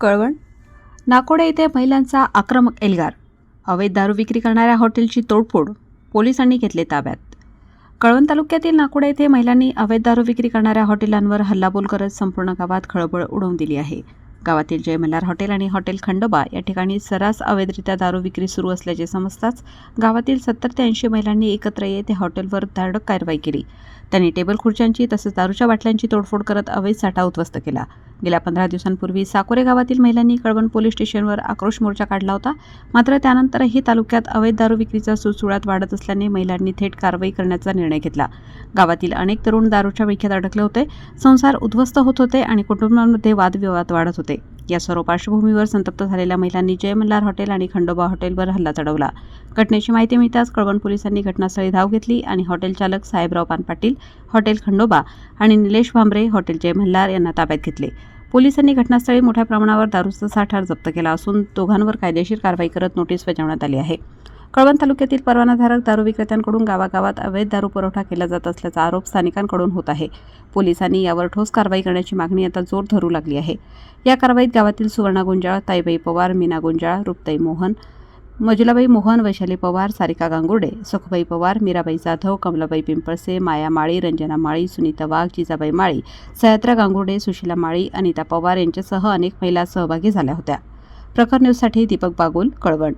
कळवण? नाकोडे येथे महिलांचा आक्रमक एल्गार. अवैध दारू विक्री करणाऱ्या हॉटेलची तोडफोड. पोलिसांनी घेतले ताब्यात. कळवण तालुक्यातील नाकोडे येथे महिलांनी अवैध दारू विक्री करणाऱ्या हॉटेलांवर हल्लाबोल करत संपूर्ण गावात खळबळ उडवून दिली आहे. गावातील जय मल्हार हॉटेल आणि हॉटेल खंडोबा या ठिकाणी सरास अवैधरित्या दारू विक्री सुरू असल्याचे समजताच गावातील सत्तर ते ऐंशी महिलांनी एकत्र येत हॉटेलवर धाडक कारवाई केली. त्यांनी टेबल खुर्च्यांची तसंच दारूच्या बाटल्यांची तोडफोड करत अवैध साठा उद्ध्वस्त केला. गेल्या पंधरा दिवसांपूर्वी साकोरे गावातील महिलांनी कळवण पोलीस स्टेशनवर आक्रोश मोर्चा काढला होता. मात्र त्यानंतरही तालुक्यात अवैध दारू विक्रीचा सुळसुळाट वाढत असल्याने महिलांनी थेट कारवाई करण्याचा निर्णय घेतला. गावातील अनेक तरुण दारूच्या विख्यात अडकले होते. संसार उद्ध्वस्त होत होते आणि कुटुंबांमध्ये वादविवाद वाढत होते. या सर्व पार्श्वभूमीवर संतप्त झालेल्या महिलांनी जय मल्हार हॉटेल आणि खंडोबा हॉटेलवर हल्ला चढवला. घटनेची माहिती मिळताच कळवण पोलिसांनी घटनास्थळी धाव घेतली आणि हॉटेल चालक साहेबराव पान पाटील हॉटेल खंडोबा आणि निलेश भांबरे हॉटेल जय मल्हार यांना ताब्यात घेतले. पोलिसांनी घटनास्थळी मोठ्या प्रमाणावर दारूचा साठा जप्त केला असून दोघांवर कायदेशीर कारवाई करत नोटीस बजावण्यात आली आहे. कळवण तालुक्यातील परवानाधारक दारू विक्रेत्यांकडून गावागावात अवैध दारू पुरवठा केला जात असल्याचा आरोप स्थानिकांकडून होत आहे. पोलिसांनी यावर ठोस कारवाई करण्याची मागणी आता जोर धरू लागली आहे. या कारवाईत गावातील सुवर्णा गुंजाळ ताईबाई पवार मीना गुंजाळ रुपताई मोहन मजुलाबाई मोहन वैशाली पवार सारिका गांगुर्डे सुखबाई पवार मीराबाई जाधव कमलाबाई पिंपळसे माया माळी रंजना माळी सुनीता वाघ जिजाबाई माळी सयात्रा गांगुर्डे सुशीला माळी अनिता पवार यांच्यासह अनेक महिला सहभागी झाल्या होत्या. प्रखर न्यूजसाठी दीपक बागुल कळवण.